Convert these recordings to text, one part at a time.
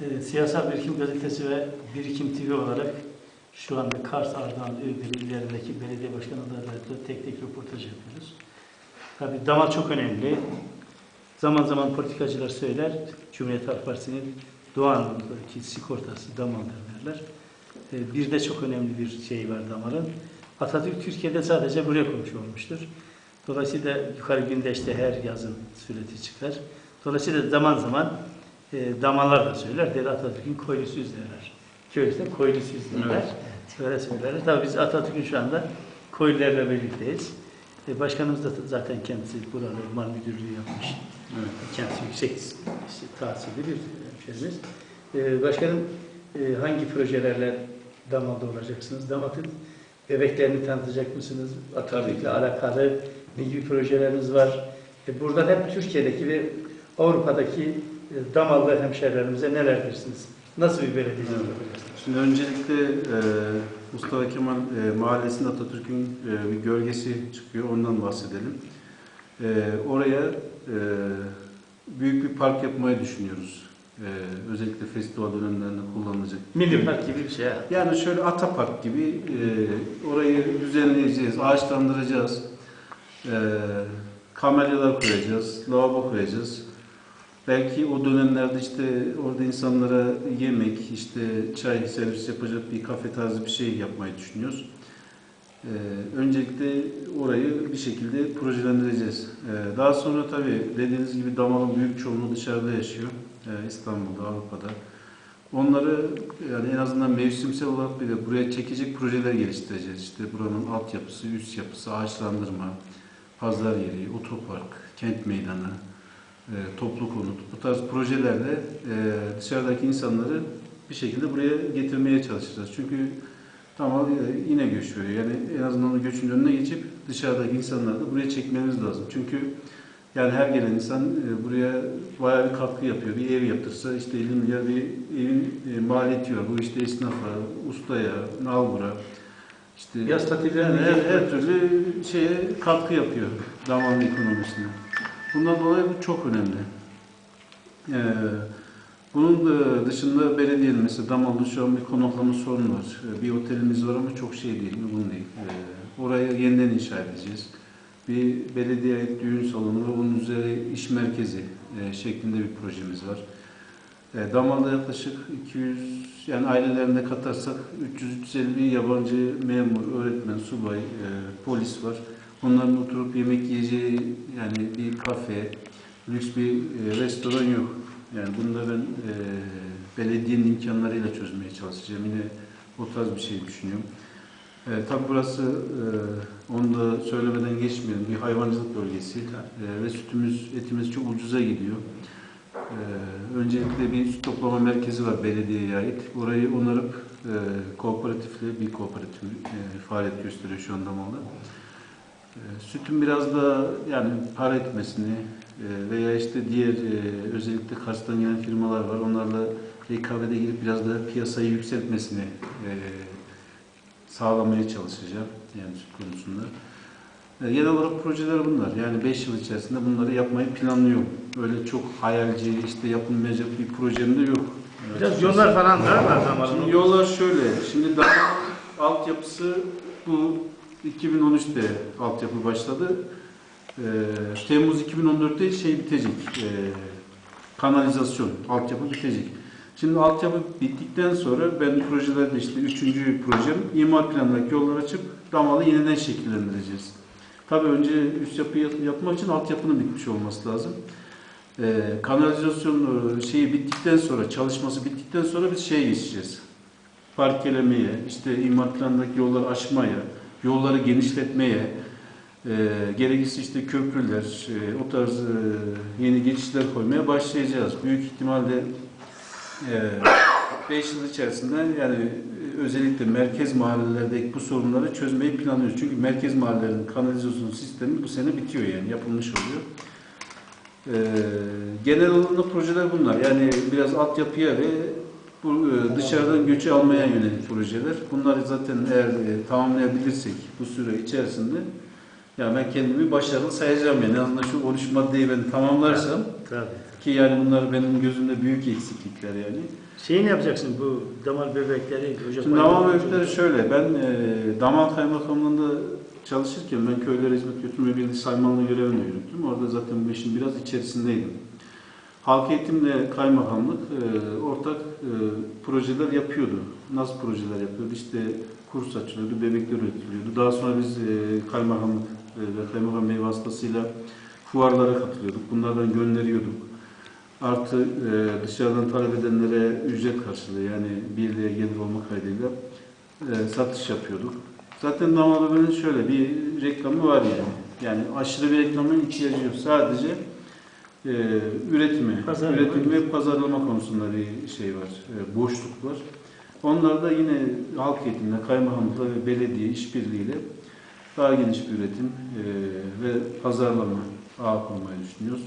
Ee, Siyasal Birikim Gazetesi ve Birikim TV olarak şu anda Kars, Ardahan, Iğdır illerindeki belediye başkan adaylarıyla tek tek röportaj yapıyoruz. Tabii damal çok önemli. Zaman zaman politikacılar söyler, Cumhuriyet Halk Partisi'nin Doğan'daki sigortası damal derler. Ee, Bir de çok önemli bir şey var damarın. Atatürk Türkiye'de sadece buraya koymuş olmuştur. Dolayısıyla yukarı gündeşte her yazın sureti çıkar. Dolayısıyla zaman zaman e, damarlar da söyler. Der Atatürk'ün koylusuyuz derler. Köylüsü koylusuyuz derler. Öyle söylerler. Tabii biz Atatürk'ün şu anda koylularla birlikteyiz. E, başkanımız da zaten kendisi burada orman müdürlüğü yapmış. Evet. Kendisi yüksek işte, tahsilli bir hemşerimiz. E, başkanım e, hangi projelerle damalda olacaksınız? Damatın bebeklerini tanıtacak mısınız? Atatürk'le alakalı ne gibi projeleriniz var? E, buradan hep Türkiye'deki ve Avrupa'daki e, damallı hemşerilerimize neler dersiniz? Nasıl bir belediye Evet. Şimdi öncelikle e, Mustafa Kemal e, Mahallesi'nde Atatürk'ün e, bir gölgesi çıkıyor. Ondan bahsedelim. E, oraya e, büyük bir park yapmayı düşünüyoruz. E, özellikle festival dönemlerinde kullanılacak. Milli Park gibi bir şey. ha. Yani şöyle Atapark gibi e, orayı düzenleyeceğiz, ağaçlandıracağız. E, kamelyalar koyacağız, lavabo koyacağız. Belki o dönemlerde işte orada insanlara yemek, işte çay servis yapacak bir kafe tarzı bir şey yapmayı düşünüyoruz. E, öncelikle orayı bir şekilde projelendireceğiz. E, daha sonra tabii dediğiniz gibi damalın büyük çoğunluğu dışarıda yaşıyor. E, İstanbul'da, Avrupa'da. Onları yani en azından mevsimsel olarak bile buraya çekecek projeler geliştireceğiz. İşte buranın altyapısı, üst yapısı, ağaçlandırma, pazar yeri, otopark, kent meydanı, toplu konut. Bu tarz projelerle e, dışarıdaki insanları bir şekilde buraya getirmeye çalışacağız. Çünkü tamam e, yine göç veriyor. Yani en azından o göçün önüne geçip dışarıdaki insanları da buraya çekmemiz lazım. Çünkü yani her gelen insan e, buraya bayağı bir katkı yapıyor. Bir ev yaptırsa işte 50 milyar bir evin e, maliyeti var. Bu işte esnafa, ustaya, nalbura, işte Yaz tatillerine yani her, her türlü şeye katkı yapıyor damarın ekonomisine. Bundan dolayı bu çok önemli. Ee, bunun da dışında belediyenin mesela Damal'da şu an bir konaklama sorunu var. Ee, Bir otelimiz var ama çok şey değil, uygun değil. Ee, orayı yeniden inşa edeceğiz. Bir belediye düğün salonu ve onun üzeri iş merkezi e, şeklinde bir projemiz var. E, Damal'da yaklaşık 200 yani ailelerinde katarsak 300-350 yabancı memur, öğretmen, subay, e, polis var. Onların oturup yemek yiyeceği yani bir kafe, lüks bir e, restoran yok. Yani bunu da ben e, belediyenin imkanlarıyla çözmeye çalışacağım. Yine o tarz bir şey düşünüyorum. E, tabii burası e, onu da söylemeden geçmeyelim bir hayvancılık bölgesi E, ve sütümüz, etimiz çok ucuza gidiyor. Ee, öncelikle bir süt toplama merkezi var belediyeye ait. Orayı onarıp e, kooperatifle bir kooperatif e, faaliyet gösteriyor şu anda malda. E, sütün biraz da yani para etmesini e, veya işte diğer e, özellikle Kars'tan gelen firmalar var. Onlarla rekabete girip biraz da piyasayı yükseltmesini e, sağlamaya çalışacağım yani süt konusunda. Genel olarak projeler bunlar. Yani 5 yıl içerisinde bunları yapmayı planlıyorum. Öyle çok hayalci, işte yapılmayacak bir projem de yok. Biraz yollar falan da var damalın. Şimdi yollar şöyle. Şimdi daha altyapısı bu 2013'te altyapı başladı. Ee, Temmuz 2014'te şey bitecek. Ee, kanalizasyon, altyapı bitecek. Şimdi altyapı bittikten sonra ben projelerde işte üçüncü projem imar planındaki yolları açıp damalı yeniden şekillendireceğiz. Tabii önce üst yapı yapmak için altyapının bitmiş olması lazım. Ee, kanalizasyon e, şeyi bittikten sonra, çalışması bittikten sonra biz şeye geçeceğiz. Parkelemeye, işte imar planındaki yolları açmaya, yolları genişletmeye, e, gerekirse işte köprüler, e, o tarz e, yeni geçişler koymaya başlayacağız. Büyük ihtimalle 5 yıl içerisinde yani e, özellikle merkez mahallelerdeki bu sorunları çözmeyi planlıyoruz. Çünkü merkez mahallelerin kanalizasyon sistemi bu sene bitiyor yani yapılmış oluyor. Ee, genel anlamda projeler bunlar. Yani biraz altyapıya ve bu e, dışarıdan göçü almaya yönelik projeler. Bunları zaten eğer e, tamamlayabilirsek bu süre içerisinde ya ben kendimi başarılı sayacağım yani en azından şu 13 maddeyi ben tamamlarsam Tabii. Ki yani bunlar benim gözümde büyük eksiklikler yani. Şeyi ne yapacaksın bu damar böbrekleri? Ocak Şimdi damal böbrekleri şöyle, ben e, damal kaymakamlığında çalışırken ben köylere hizmet götürme birliği saymanlığı görevini yürüttüm. Orada zaten bu işin biraz içerisindeydim. Halk eğitimle kaymakamlık e, ortak e, projeler yapıyordu. Nasıl projeler yapıyordu? İşte kurs açılıyordu, bebekler üretiliyordu. Daha sonra biz e, kaymakamlık e, ve kaymakam bey vasıtasıyla fuarlara katılıyorduk. Bunlardan gönderiyorduk. Artı e, dışarıdan talep edenlere ücret karşılığı yani birliğe gelir olma kaydıyla e, satış yapıyorduk. Zaten damal böbreğinin şöyle bir reklamı var yani. Yani aşırı bir reklamın ihtiyacı yok. Sadece e, üretimi, Pazarlama. üretim ve pazarlama konusunda bir şey var, e, boşluk var. Onlar da yine halk eğitimle, kaymakamlıkla ve belediye işbirliğiyle daha geniş bir üretim e, ve pazarlama ağı kurmayı düşünüyoruz.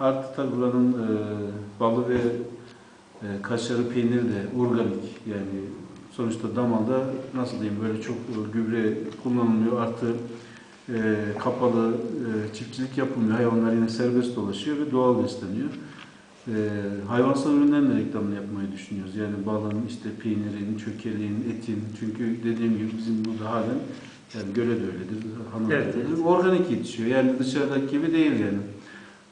Artı tabi buranın e, balı ve e, kaşarı peyniri de organik yani sonuçta damalda nasıl diyeyim böyle çok e, gübre kullanılmıyor artı e, kapalı e, çiftçilik yapılmıyor. Hayvanlar yine serbest dolaşıyor ve doğal besleniyor. E, hayvansal ürünlerin de reklamını yapmayı düşünüyoruz. Yani balın, işte peynirin, çökeleğin, etin. Çünkü dediğim gibi bizim burada halen yani göle de öyledir, hanım Evet, öyledir. Organik yetişiyor. Yani dışarıdaki gibi değil yani.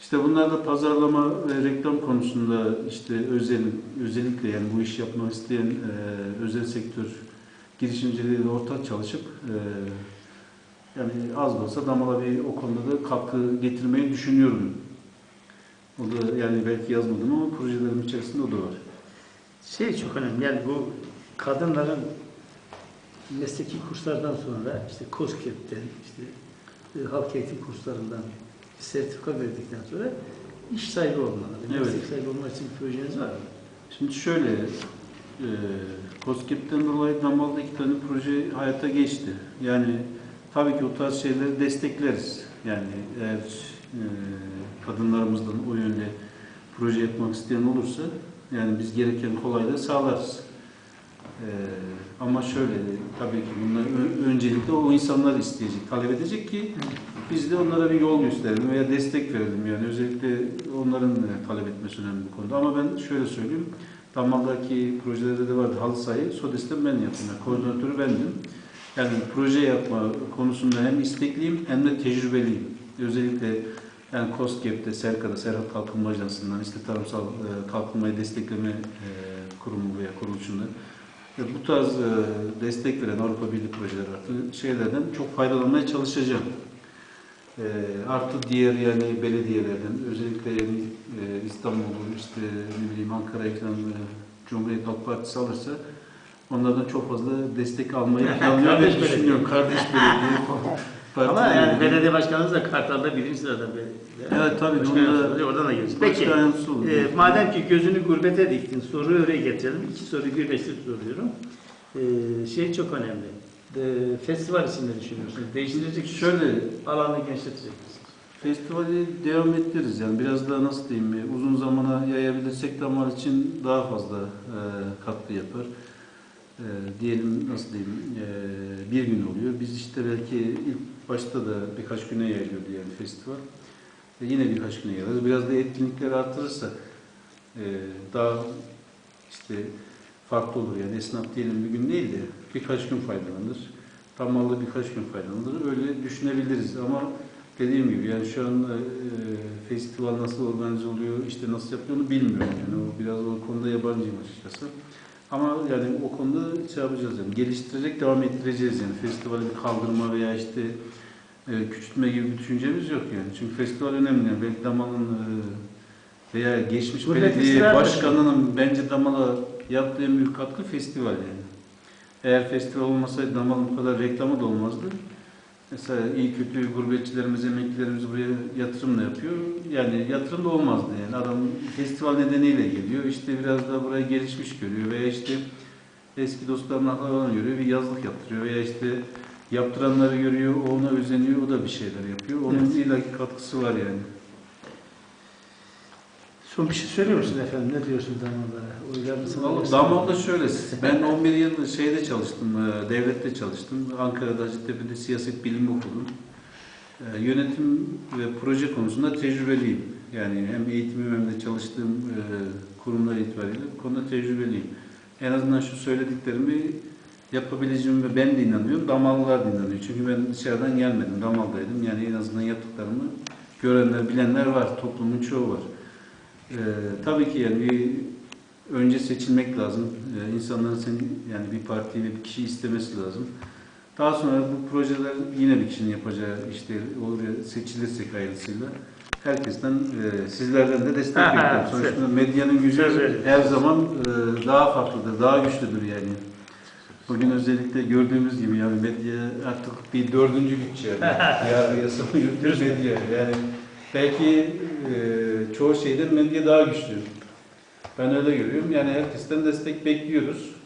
İşte bunlar da pazarlama ve reklam konusunda işte özel, özellikle yani bu iş yapmak isteyen e, özel sektör girişimcileriyle ortak çalışıp e, yani az da olsa damala bir o konuda da katkı getirmeyi düşünüyorum. O da yani belki yazmadım ama projelerim içerisinde o da var. Şey çok önemli yani bu kadınların mesleki kurslardan sonra işte KOSGEB'den işte e, halk eğitim kurslarından sertifika verdikten sonra iş sahibi olmaları, Evet. meslek sahibi olmak için bir projeniz var mı? Şimdi şöyle, e, COSGAP'ten dolayı Damal'da iki tane proje hayata geçti. Yani tabii ki o tarz şeyleri destekleriz. Yani eğer e, kadınlarımızdan o yönde proje yapmak isteyen olursa yani biz gereken kolaylığı sağlarız. E, ama şöyle, tabii ki bunlar öncelikle o insanlar isteyecek, talep edecek ki biz de onlara bir yol gösterelim veya destek verelim. Yani özellikle onların e, talep etmesi önemli bu konuda. Ama ben şöyle söyleyeyim, Damal'daki projelerde de vardı halı sahayı, SODES'ten ben yaptım. Yani koordinatörü bendim. Yani proje yapma konusunda hem istekliyim hem de tecrübeliyim. Özellikle yani COSGAP'te, SERKA'da, Serhat Kalkınma Ajansı'ndan, işte tarımsal e, kalkınmayı destekleme e, kurumu veya kuruluşunda ve bu tarz e, destek veren Avrupa Birliği projeler artı şeylerden çok faydalanmaya çalışacağım. E, artı diğer yani belediyelerden özellikle yani, e, İstanbul'u işte ne bileyim Ankara'yı falan e, Cumhuriyet Halk Partisi alırsa onlardan çok fazla destek almayı planlıyorum ve düşünüyorum. Kardeş belediye falan. Ama yani belediye başkanınız da Kartal'da birinci sırada belediye. Evet, tabii, Başkan onda- oradan da. Başka Peki, e, madem ki gözünü gurbete diktin, soruyu oraya getirelim. İki soruyu birleştirip soruyorum. E, şey çok önemli. E, festival için ne düşünüyorsunuz? Değiştirecek? Şöyle alanı genişletecek? Festivali devam ettiririz yani biraz daha nasıl diyeyim uzun zamana yayabilirsek damar için daha fazla e, katkı yapar. E, diyelim nasıl diyeyim e, bir gün oluyor. Biz işte belki ilk başta da birkaç güne yayılıyordu yani festival. E, yine birkaç güne yayarız. Biraz da etkinlikleri artırırsak e, daha işte farklı olur yani esnaf diyelim bir gün değil de birkaç gün faydalanır. Damarlı birkaç gün faydalanır. Öyle düşünebiliriz ama dediğim gibi yani şu an e, festival nasıl organize oluyor, işte nasıl yapıyor onu bilmiyorum yani o biraz o konuda yabancıyım açıkçası. Ama yani o konuda şey yapacağız yani geliştirerek devam ettireceğiz yani festivali bir kaldırma veya işte e, küçültme gibi bir düşüncemiz yok yani. Çünkü festival önemli yani belki Damal'ın e, veya geçmiş Gurbet belediye başkanının bence Damal'a yaptığı en büyük katkı festival yani. Eğer festival olmasaydı Damal'ın bu kadar reklamı da olmazdı. Mesela iyi kötü gurbetçilerimiz, emeklilerimiz buraya yatırım da yapıyor. Yani yatırım da olmazdı yani. Adam festival nedeniyle geliyor. İşte biraz daha buraya gelişmiş görüyor veya işte eski dostlarına falan görüyor. Bir yazlık yaptırıyor veya işte yaptıranları görüyor, ona özeniyor, o da bir şeyler yapıyor. Onun Evet. illaki katkısı var yani. Son bir şey söylüyor musun efendim? Ne diyorsunuz damarlara? Oylarınızı Vallahi Damalda şöyle, ben 11 yıl şeyde çalıştım, e, devlette çalıştım. Ankara'da Hacettepe'de siyaset bilimi okudum. E, Yönetim ve proje konusunda tecrübeliyim. Yani hem eğitimim hem de çalıştığım e, kurumlar itibariyle bu konuda tecrübeliyim. En azından şu söylediklerimi yapabileceğime ben de inanıyorum, Damallılar da inanıyor. Çünkü ben dışarıdan gelmedim, Damal'daydım. Yani en azından yaptıklarımı görenler, bilenler var, toplumun çoğu var. Ee, tabii ki yani bir önce seçilmek lazım. Ee, insanların seni yani bir partiyi ve bir kişi istemesi lazım. Daha sonra bu projeler yine bir kişinin yapacağı işte olur ya seçilirsek hayırlısıyla herkesten e, sizlerden de destek bekliyorum. Sonuçta medyanın gücü her zaman e, daha farklıdır, daha güçlüdür yani. Bugün özellikle gördüğümüz gibi yani medya artık bir dördüncü güç yani. Yargı yasama medya. Yani belki e, çoğu şeyde medya daha güçlü. Ben öyle görüyorum. Yani herkesten destek bekliyoruz.